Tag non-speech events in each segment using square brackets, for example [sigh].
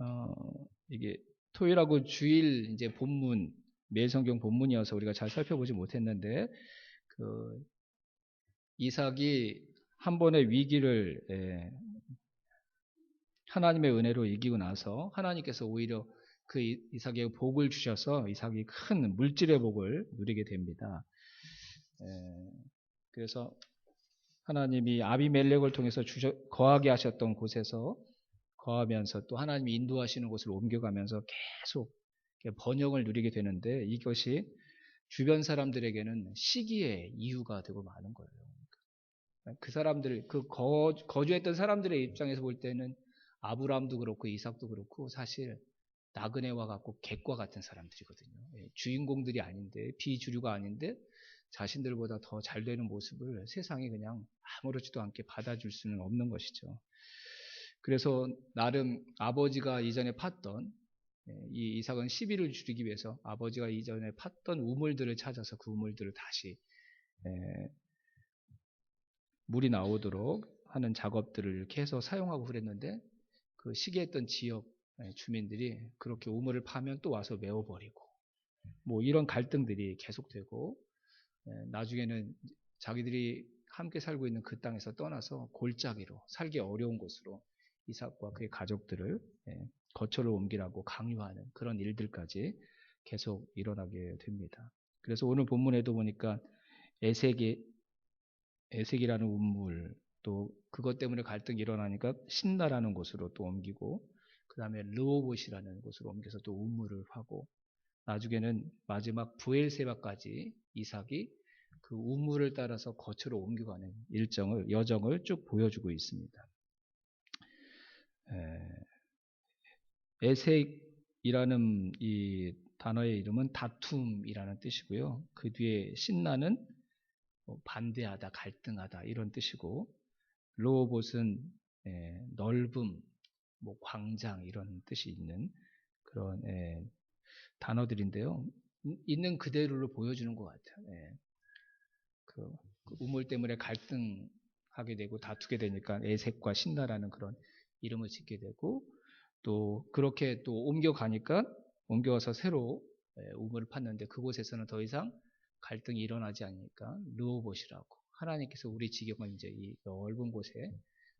어, 이게 토요일하고 주일 이제 본문 매성경 본문이어서 우리가 잘 살펴보지 못했는데 그 이삭이 한 번의 위기를 예, 하나님의 은혜로 이기고 나서 하나님께서 오히려 그 이삭에게 복을 주셔서 이삭이 큰 물질의 복을 누리게 됩니다. 예, 그래서 하나님이 아비멜렉을 통해서 주셔, 거하게 하셨던 곳에서 거하면서 또 하나님이 인도하시는 곳을 옮겨가면서 계속 번영을 누리게 되는데 이것이 주변 사람들에게는 시기의 이유가 되고 많은 거예요. 그 사람들, 그 거, 거주했던 사람들의 입장에서 볼 때는 아브라함도 그렇고 이삭도 그렇고 사실 나그네와 같고 객과 같은 사람들이거든요. 예, 주인공들이 아닌데 비주류가 아닌데 자신들보다 더 잘 되는 모습을 세상이 그냥 아무렇지도 않게 받아줄 수는 없는 것이죠. 그래서 나름 아버지가 이전에 팠던 예, 이 이삭은 시비를 줄이기 위해서 아버지가 이전에 팠던 우물들을 찾아서 그 우물들을 다시 예, 물이 나오도록 하는 작업들을 이렇게 해서 사용하고 그랬는데 그 시기했던 지역 예, 주민들이 그렇게 우물을 파면 또 와서 메워버리고 뭐 이런 갈등들이 계속되고 나중에는 자기들이 함께 살고 있는 그 땅에서 떠나서 골짜기로 살기 어려운 곳으로 이삭과 그의 가족들을 거처를 옮기라고 강요하는 그런 일들까지 계속 일어나게 됩니다. 그래서 오늘 본문에도 보니까 에색이 에색이라는 운물 또 그것 때문에 갈등이 일어나니까 신나라는 곳으로 또 옮기고 그 다음에 르오봇이라는 곳으로 옮겨서 또 운물을 하고 나중에는 마지막 부엘세바까지 이삭이 그 우물을 따라서 거처로 옮겨가는 일정을 여정을 쭉 보여주고 있습니다. 에색이라는 이 단어의 이름은 다툼이라는 뜻이고요. 그 뒤에 신나는 뭐 반대하다, 갈등하다 이런 뜻이고 로봇은 넓음, 뭐 광장 이런 뜻이 있는 그런 예, 단어들인데요. 있는 그대로를 보여주는 것 같아요. 예. 그, 그 우물 때문에 갈등하게 되고 다투게 되니까 애색과 신나라는 그런 이름을 짓게 되고 또 그렇게 또 옮겨가니까 옮겨와서 새로 예, 우물을 팠는데 그곳에서는 더 이상 갈등이 일어나지 않으니까 르오봇이라고 하나님께서 우리 지경을 이제 이 넓은 곳에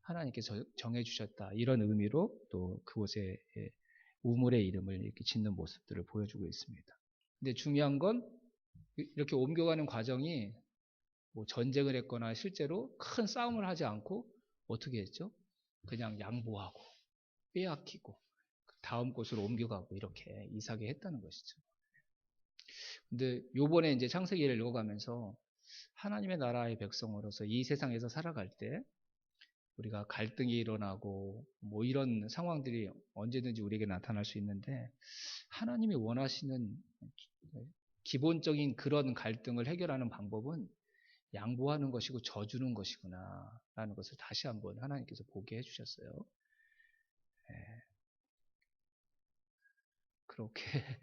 하나님께서 정해 주셨다 이런 의미로 또 그곳에 예, 우물의 이름을 이렇게 짓는 모습들을 보여주고 있습니다. 근데 중요한 건 이렇게 옮겨가는 과정이 뭐 전쟁을 했거나 실제로 큰 싸움을 하지 않고 어떻게 했죠? 그냥 양보하고 빼앗기고 그 다음 곳으로 옮겨가고 이렇게 이사게 했다는 것이죠. 근데 요번에 이제 창세기를 읽어가면서 하나님의 나라의 백성으로서 이 세상에서 살아갈 때 우리가 갈등이 일어나고 뭐 이런 상황들이 언제든지 우리에게 나타날 수 있는데 하나님이 원하시는 기본적인 그런 갈등을 해결하는 방법은 양보하는 것이고 져주는 것이구나 라는 것을 다시 한번 하나님께서 보게 해주셨어요. 네. 그렇게 [laughs]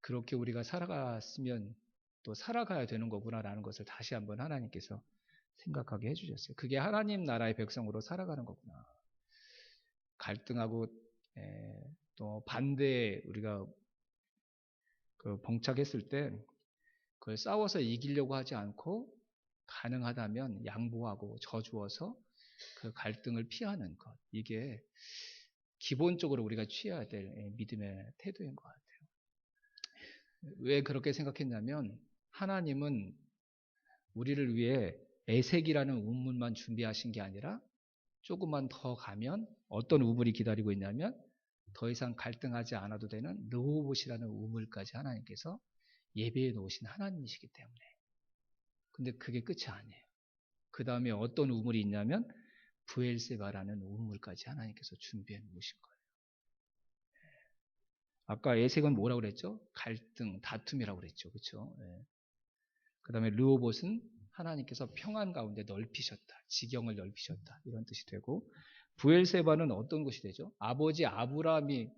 그렇게 우리가 살아갔으면 또 살아가야 되는 거구나 라는 것을 다시 한번 하나님께서 생각하게 해주셨어요. 그게 하나님 나라의 백성으로 살아가는 거구나. 갈등하고 에, 또 반대에 우리가 그 봉착했을 때 그걸 싸워서 이기려고 하지 않고 가능하다면 양보하고 저주어서 그 갈등을 피하는 것. 이게 기본적으로 우리가 취해야 될 믿음의 태도인 것 같아요. 왜 그렇게 생각했냐면 하나님은 우리를 위해 애색이라는 우물만 준비하신 게 아니라 조금만 더 가면 어떤 우물이 기다리고 있냐면 더 이상 갈등하지 않아도 되는 르호봇이라는 우물까지 하나님께서 예배해 놓으신 하나님이시기 때문에 근데 그게 끝이 아니에요. 그 다음에 어떤 우물이 있냐면 부엘세바라는 우물까지 하나님께서 준비해 놓으신 거예요. 아까 에색은 뭐라고 그랬죠? 갈등, 다툼이라고 그랬죠. 그렇죠? 네. 그 다음에 르오봇은 하나님께서 평안 가운데 넓히셨다. 지경을 넓히셨다. 이런 뜻이 되고 부엘세바는 어떤 것이 되죠? 아버지 아브라함이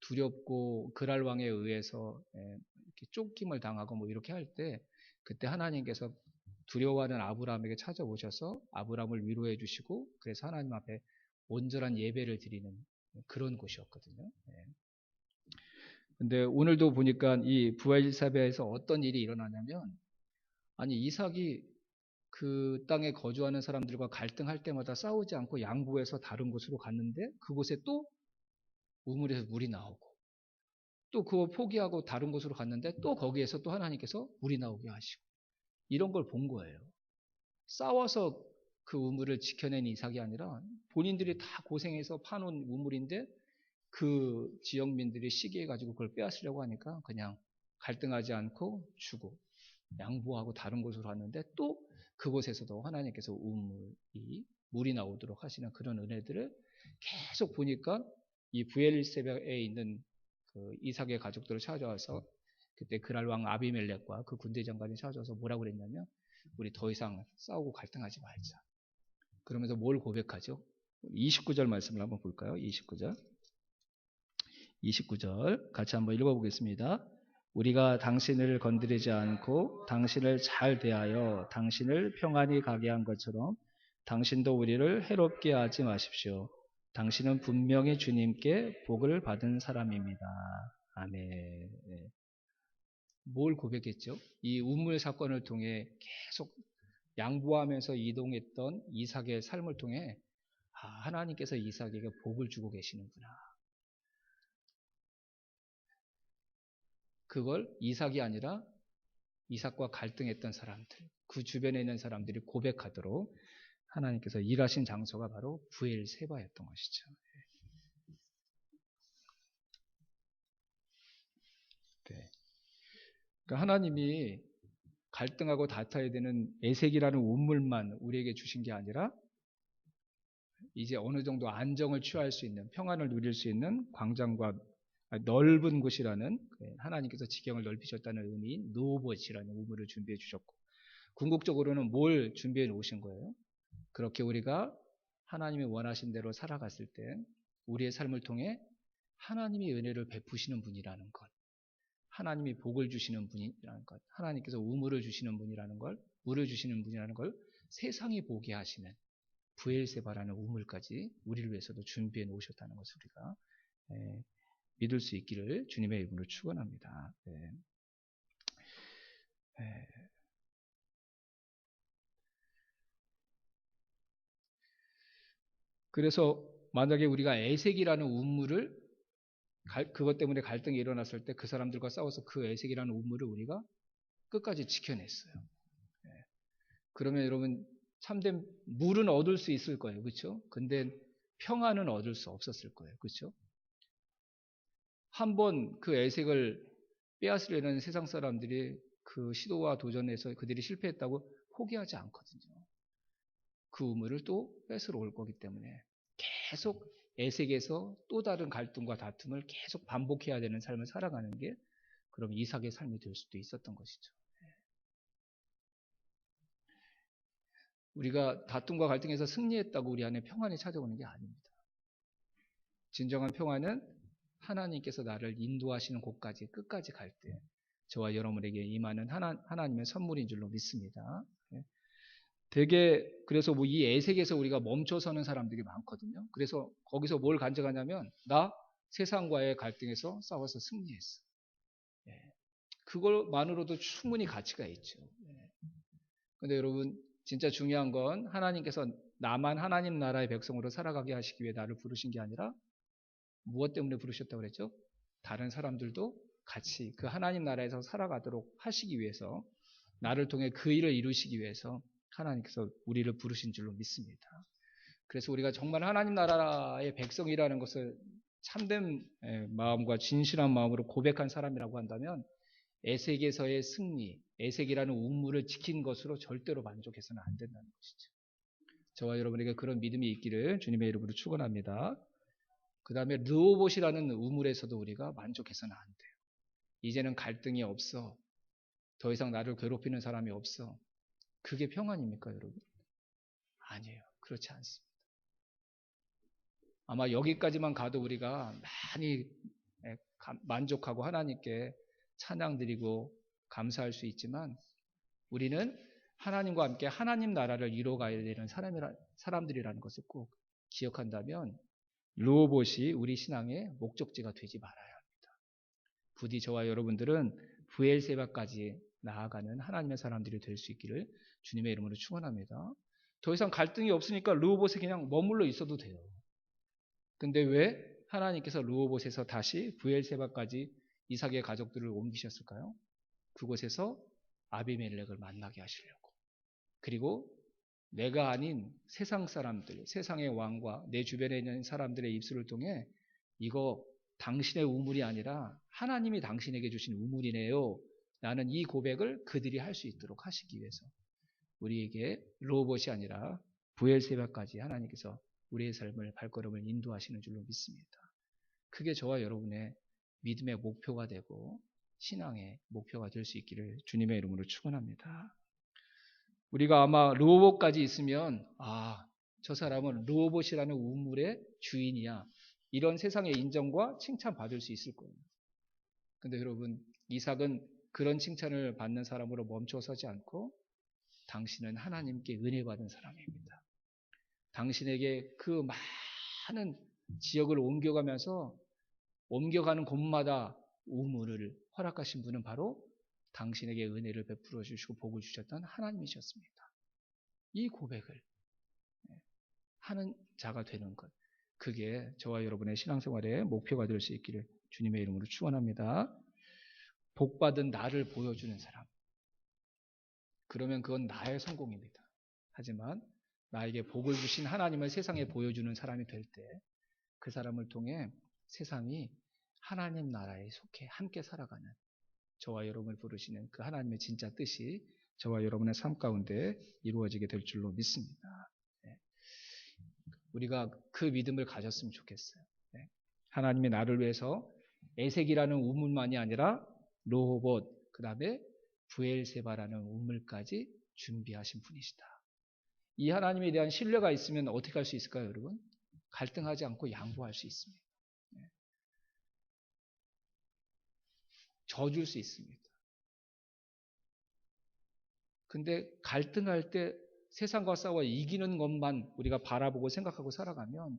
두렵고 그랄 왕에 의해서 이렇게 쫓김을 당하고 뭐 이렇게 할 때 그때 하나님께서 두려워하는 아브라함에게 찾아오셔서 아브라함을 위로해 주시고 그래서 하나님 앞에 온전한 예배를 드리는 그런 곳이었거든요. 예. 근데 오늘도 보니까 이 부엘사베에서 어떤 일이 일어나냐면 아니 이삭이 그 땅에 거주하는 사람들과 갈등할 때마다 싸우지 않고 양보해서 다른 곳으로 갔는데 그곳에 또 우물에서 물이 나오고 또 그거 포기하고 다른 곳으로 갔는데 또 거기에서 또 하나님께서 물이 나오게 하시고 이런 걸 본 거예요. 싸워서 그 우물을 지켜낸 이삭이 아니라 본인들이 다 고생해서 파놓은 우물인데 그 지역민들이 시기해가지고 그걸 빼앗으려고 하니까 그냥 갈등하지 않고 주고 양보하고 다른 곳으로 갔는데 또 그곳에서도 하나님께서 우물이 물이 나오도록 하시는 그런 은혜들을 계속 보니까 이 부엘세백에 있는 그 이삭의 가족들을 찾아와서 그때 그랄 왕 아비멜렉과 그 군대 장관이 찾아와서 뭐라고 그랬냐면 우리 더 이상 싸우고 갈등하지 말자. 그러면서 뭘 고백하죠? 29절 말씀을 한번 볼까요? 29절. 29절 같이 한번 읽어보겠습니다. 우리가 당신을 건드리지 않고 당신을 잘 대하여 당신을 평안히 가게 한 것처럼 당신도 우리를 해롭게 하지 마십시오. 당신은 분명히 주님께 복을 받은 사람입니다. 아멘. 네. 뭘 고백했죠? 이 우물 사건을 통해 계속 양보하면서 이동했던 이삭의 삶을 통해 아, 하나님께서 이삭에게 복을 주고 계시는구나. 그걸 이삭이 아니라 이삭과 갈등했던 사람들, 그 주변에 있는 사람들이 고백하도록 하나님께서 일하신 장소가 바로 부엘 세바였던 것이죠. 그러니까 하나님이 갈등하고 다퉈야 되는 애색이라는 운물만 우리에게 주신 게 아니라 이제 어느 정도 안정을 취할 수 있는 평안을 누릴 수 있는 광장과 넓은 곳이라는 그 하나님께서 지경을 넓히셨다는 의미인 노봇이라는 우물을 준비해 주셨고 궁극적으로는 뭘 준비해 놓으신 거예요? 그렇게 우리가 하나님이 원하신 대로 살아갔을 때 우리의 삶을 통해 하나님이 은혜를 베푸시는 분이라는 것, 하나님이 복을 주시는 분이라는 것, 하나님께서 우물을 주시는 분이라는 걸, 물을 주시는 분이라는 걸 세상이 보게 하시는 부엘세바라는 우물까지 우리를 위해서도 준비해 놓으셨다는 것을 우리가 예, 믿을 수 있기를 주님의 이름으로 축원합니다. 네. 네. 그래서 만약에 우리가 애색이라는 우물을 그것 때문에 갈등이 일어났을 때 그 사람들과 싸워서 그 애색이라는 우물을 우리가 끝까지 지켜냈어요. 네. 그러면 여러분 참된 물은 얻을 수 있을 거예요. 그렇죠? 근데 평안은 얻을 수 없었을 거예요. 그렇죠? 한 번 그 애색을 빼앗으려는 세상 사람들이 그 시도와 도전에서 그들이 실패했다고 포기하지 않거든요. 그 우물을 또 뺏으러 올 거기 때문에 계속 애색에서 또 다른 갈등과 다툼을 계속 반복해야 되는 삶을 살아가는 게 그럼 이삭의 삶이 될 수도 있었던 것이죠. 우리가 다툼과 갈등에서 승리했다고 우리 안에 평안이 찾아오는 게 아닙니다. 진정한 평안은 하나님께서 나를 인도하시는 곳까지 끝까지 갈 때 저와 여러분에게 임하는 하나, 하나님의 선물인 줄로 믿습니다. 예. 되게 그래서 뭐 이 애색에서 우리가 멈춰서는 사람들이 많거든요. 그래서 거기서 뭘 간증하냐면 나 세상과의 갈등에서 싸워서 승리했어. 예. 그걸만으로도 충분히 가치가 있죠. 예. 근데 여러분 진짜 중요한 건 하나님께서 나만 하나님 나라의 백성으로 살아가게 하시기 위해 나를 부르신 게 아니라 무엇 때문에 부르셨다고 그랬죠? 다른 사람들도 같이 그 하나님 나라에서 살아가도록 하시기 위해서 나를 통해 그 일을 이루시기 위해서 하나님께서 우리를 부르신 줄로 믿습니다. 그래서 우리가 정말 하나님 나라의 백성이라는 것을 참된 마음과 진실한 마음으로 고백한 사람이라고 한다면 에색에서의 승리, 에색이라는 우물을 지킨 것으로 절대로 만족해서는 안 된다는 것이죠. 저와 여러분에게 그런 믿음이 있기를 주님의 이름으로 축원합니다. 그 다음에 르오봇이라는 우물에서도 우리가 만족해서는 안 돼요. 이제는 갈등이 없어. 더 이상 나를 괴롭히는 사람이 없어. 그게 평안입니까, 여러분? 아니에요. 그렇지 않습니다. 아마 여기까지만 가도 우리가 많이 만족하고 하나님께 찬양 드리고 감사할 수 있지만 우리는 하나님과 함께 하나님 나라를 이뤄가야 되는 사람들이라는 것을 꼭 기억한다면 르호봇이 우리 신앙의 목적지가 되지 말아야 합니다. 부디 저와 여러분들은 부엘세바까지 나아가는 하나님의 사람들이 될 수 있기를 주님의 이름으로 축원합니다. 더 이상 갈등이 없으니까 르호봇에 그냥 머물러 있어도 돼요. 근데 왜 하나님께서 르호봇에서 다시 부엘세바까지 이삭의 가족들을 옮기셨을까요? 그곳에서 아비멜렉을 만나게 하시려고. 그리고 내가 아닌 세상 사람들, 세상의 왕과 내 주변에 있는 사람들의 입술을 통해 이거 당신의 우물이 아니라 하나님이 당신에게 주신 우물이네요. 나는 이 고백을 그들이 할 수 있도록 하시기 위해서 우리에게 로봇이 아니라 부엘세바까지 하나님께서 우리의 삶을 발걸음을 인도하시는 줄로 믿습니다. 그게 저와 여러분의 믿음의 목표가 되고 신앙의 목표가 될 수 있기를 주님의 이름으로 축원합니다. 우리가 아마 로봇까지 있으면 아, 저 사람은 로봇이라는 우물의 주인이야. 이런 세상의 인정과 칭찬 받을 수 있을 거예요. 근데 여러분, 이삭은 그런 칭찬을 받는 사람으로 멈춰서지 않고 당신은 하나님께 은혜 받은 사람입니다. 당신에게 그 많은 지역을 옮겨가면서 옮겨가는 곳마다 우물을 허락하신 분은 바로 당신에게 은혜를 베풀어 주시고 복을 주셨던 하나님이셨습니다. 이 고백을 하는 자가 되는 것. 그게 저와 여러분의 신앙생활의 목표가 될 수 있기를 주님의 이름으로 축원합니다. 복받은 나를 보여주는 사람. 그러면 그건 나의 성공입니다. 하지만 나에게 복을 주신 하나님을 세상에 보여주는 사람이 될 때 그 사람을 통해 세상이 하나님 나라에 속해 함께 살아가는 저와 여러분을 부르시는 그 하나님의 진짜 뜻이 저와 여러분의 삶 가운데 이루어지게 될 줄로 믿습니다. 네. 우리가 그 믿음을 가졌으면 좋겠어요. 네. 하나님이 나를 위해서 에색이라는 우물만이 아니라 로봇, 그 다음에 부엘세바라는 우물까지 준비하신 분이시다. 이 하나님에 대한 신뢰가 있으면 어떻게 할 수 있을까요, 여러분? 갈등하지 않고 양보할 수 있습니다. 네. 져줄 수 있습니다. 근데 갈등할 때 세상과 싸워 이기는 것만 우리가 바라보고 생각하고 살아가면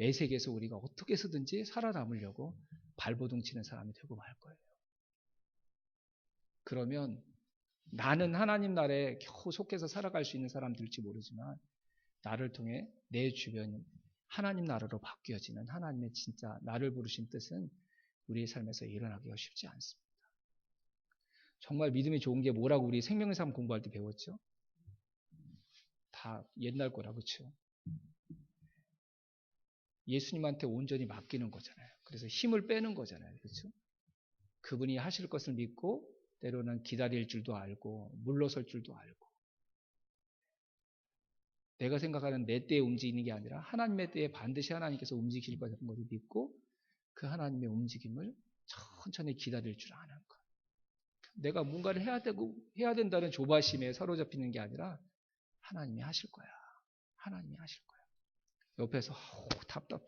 애색에서 우리가 어떻게 해서든지 살아남으려고 발버둥 치는 사람이 되고 말 거예요. 그러면 나는 하나님 나라에 겨우 속해서 살아갈 수 있는 사람들일지 모르지만 나를 통해 내 주변이 하나님 나라로 바뀌어지는 하나님의 진짜 나를 부르신 뜻은 우리의 삶에서 일어나기가 쉽지 않습니다. 정말 믿음이 좋은 게 뭐라고 우리 생명의 삶 공부할 때 배웠죠? 다 옛날 거라 그렇죠? 예수님한테 온전히 맡기는 거잖아요. 그래서 힘을 빼는 거잖아요. 그렇죠? 그분이 하실 것을 믿고 때로는 기다릴 줄도 알고 물러설 줄도 알고 내가 생각하는 내 때에 움직이는 게 아니라 하나님의 때에 반드시 하나님께서 움직이실 것을 믿고 그 하나님의 움직임을 천천히 기다릴 줄 아는 것. 내가 뭔가를 해야 되고 해야 된다는 조바심에 사로잡히는 게 아니라 하나님이 하실 거야. 하나님이 하실 거야. 옆에서 아우, 답답해.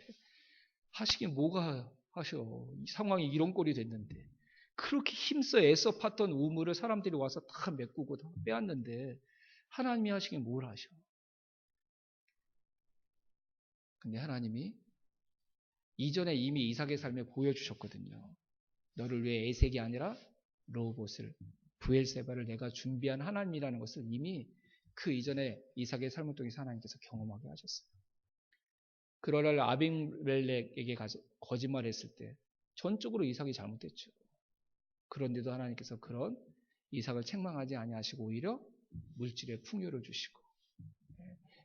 하시긴 뭐가 하셔. 이 상황이 이런 꼴이 됐는데 그렇게 힘써 애써 팠던 우물을 사람들이 와서 다 메꾸고 다 빼앗는데 하나님이 하시긴 뭘 하셔. 근데 하나님이 이전에 이미 이삭의 삶에 보여주셨거든요. 너를 위해 에색이 아니라 로봇을 부엘세바를 내가 준비한 하나님이라는 것을 이미 그 이전에 이삭의 삶을 통해서 하나님께서 경험하게 하셨어요. 그러나 아빙멜렉에게 거짓말했을 때 전적으로 이삭이 잘못됐죠. 그런데도 하나님께서 그런 이삭을 책망하지 아니하시고 오히려 물질의 풍요를 주시고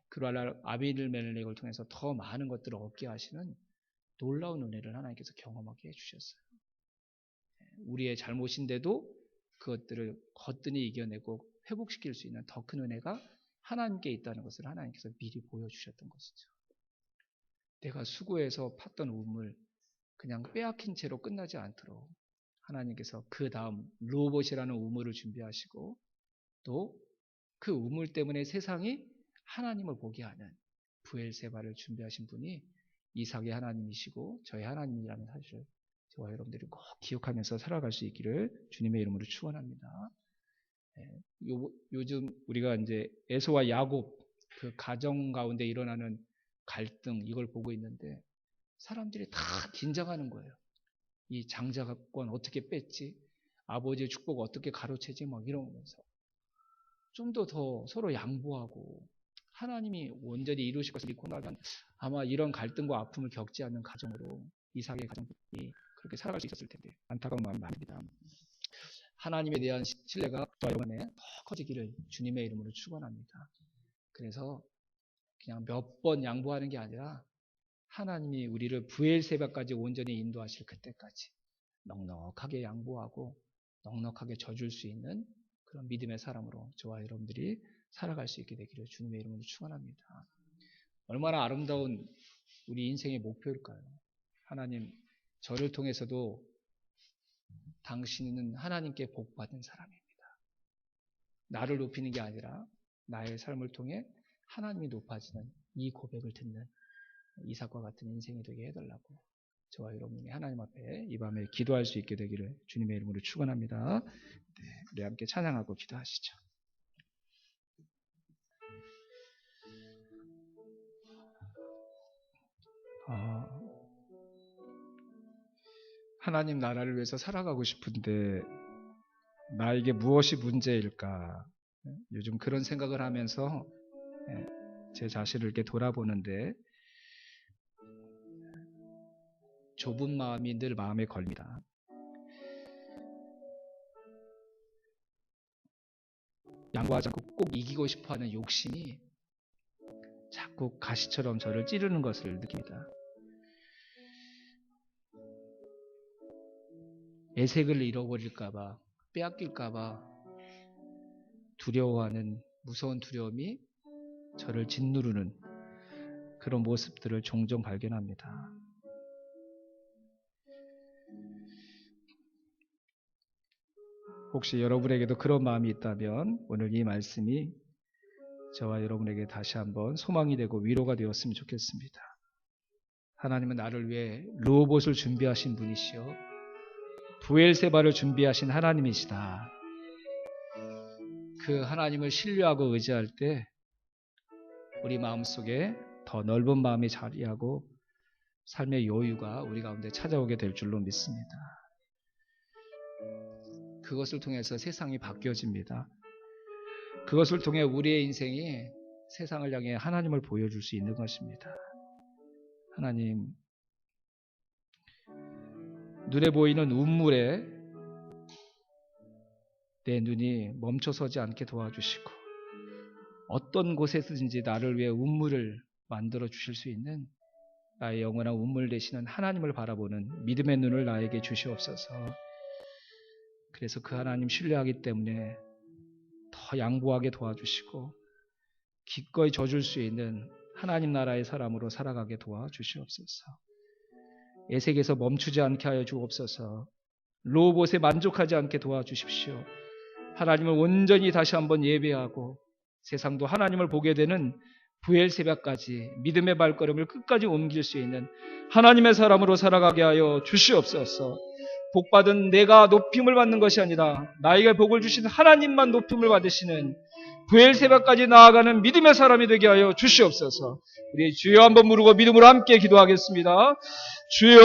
그러나 아비멜렉을 통해서 더 많은 것들을 얻게 하시는 놀라운 은혜를 하나님께서 경험하게 해주셨어요. 우리의 잘못인데도 그것들을 거뜬히 이겨내고 회복시킬 수 있는 더 큰 은혜가 하나님께 있다는 것을 하나님께서 미리 보여주셨던 것이죠. 내가 수고해서 팠던 우물 그냥 빼앗긴 채로 끝나지 않도록 하나님께서 그 다음 로봇이라는 우물을 준비하시고 또 그 우물 때문에 세상이 하나님을 보게 하는 부엘세바를 준비하신 분이 이삭의 하나님이시고 저의 하나님이라는 사실을 저와 여러분들이 꼭 기억하면서 살아갈 수 있기를 주님의 이름으로 축원합니다. 예, 요즘 우리가 이제 에서와 야곱 그 가정 가운데 일어나는 갈등 이걸 보고 있는데 사람들이 다 긴장하는 거예요. 이 장자권 어떻게 뺐지? 아버지의 축복 어떻게 가로채지? 막 이러면서 좀 더 더 서로 양보하고 하나님이 온전히 이루실 것을 믿고 나면 아마 이런 갈등과 아픔을 겪지 않는 가정으로 이삭의 가정이 그렇게 살아갈 수 있었을 텐데 안타까운 마음이 많습니다. 하나님에 대한 시- 신뢰가 저와 여러분에 더 커지기를 주님의 이름으로 축원합니다. 그래서 그냥 몇 번 양보하는 게 아니라 하나님이 우리를 부엘세바까지 온전히 인도하실 그때까지 넉넉하게 양보하고 넉넉하게 져줄 수 있는 그런 믿음의 사람으로 저와 여러분들이 살아갈 수 있게 되기를 주님의 이름으로 축원합니다. 얼마나 아름다운 우리 인생의 목표일까요? 하나님 저를 통해서도 당신은 하나님께 복받은 사람입니다. 나를 높이는 게 아니라 나의 삶을 통해 하나님이 높아지는 이 고백을 듣는 이삭과 같은 인생이 되게 해달라고 저와 여러분이 하나님 앞에 이 밤에 기도할 수 있게 되기를 주님의 이름으로 축원합니다. 네, 우리 함께 찬양하고 기도하시죠. 아, 하나님 나라를 위해서 살아가고 싶은데 나에게 무엇이 문제일까? 요즘 그런 생각을 하면서 예, 제 자신을 이렇게 돌아보는데 좁은 마음이 늘 마음에 걸립니다. 양보하지 않고 꼭 이기고 싶어하는 욕심이 자꾸 가시처럼 저를 찌르는 것을 느낍니다. 애색을 잃어버릴까봐, 빼앗길까봐 두려워하는 무서운 두려움이 저를 짓누르는 그런 모습들을 종종 발견합니다. 혹시 여러분에게도 그런 마음이 있다면 오늘 이 말씀이 저와 여러분에게 다시 한번 소망이 되고 위로가 되었으면 좋겠습니다. 하나님은 나를 위해 로봇을 준비하신 분이시요. 부엘세바를 준비하신 하나님이시다. 그 하나님을 신뢰하고 의지할 때 우리 마음속에 더 넓은 마음이 자리하고 삶의 여유가 우리 가운데 찾아오게 될 줄로 믿습니다. 그것을 통해서 세상이 바뀌어집니다. 그것을 통해 우리의 인생이 세상을 향해 하나님을 보여줄 수 있는 것입니다. 하나님, 눈에 보이는 운물에 내 눈이 멈춰서지 않게 도와주시고, 어떤 곳에서든지 나를 위해 운물을 만들어 주실 수 있는 나의 영원한 운물 되시는 하나님을 바라보는 믿음의 눈을 나에게 주시옵소서. 그래서 그 하나님 신뢰하기 때문에 더 양보하게 도와주시고 기꺼이 져줄 수 있는 하나님 나라의 사람으로 살아가게 도와주시옵소서. 애색에서 멈추지 않게 하여 주옵소서. 로봇에 만족하지 않게 도와주십시오. 하나님을 온전히 다시 한번 예배하고 세상도 하나님을 보게 되는 부엘 새벽까지 믿음의 발걸음을 끝까지 옮길 수 있는 하나님의 사람으로 살아가게 하여 주시옵소서. 복받은 내가 높임을 받는 것이 아니라 나에게 복을 주신 하나님만 높임을 받으시는 부엘세바까지 나아가는 믿음의 사람이 되게 하여 주시옵소서. 우리 주여 한번 부르고 믿음으로 함께 기도하겠습니다. 주여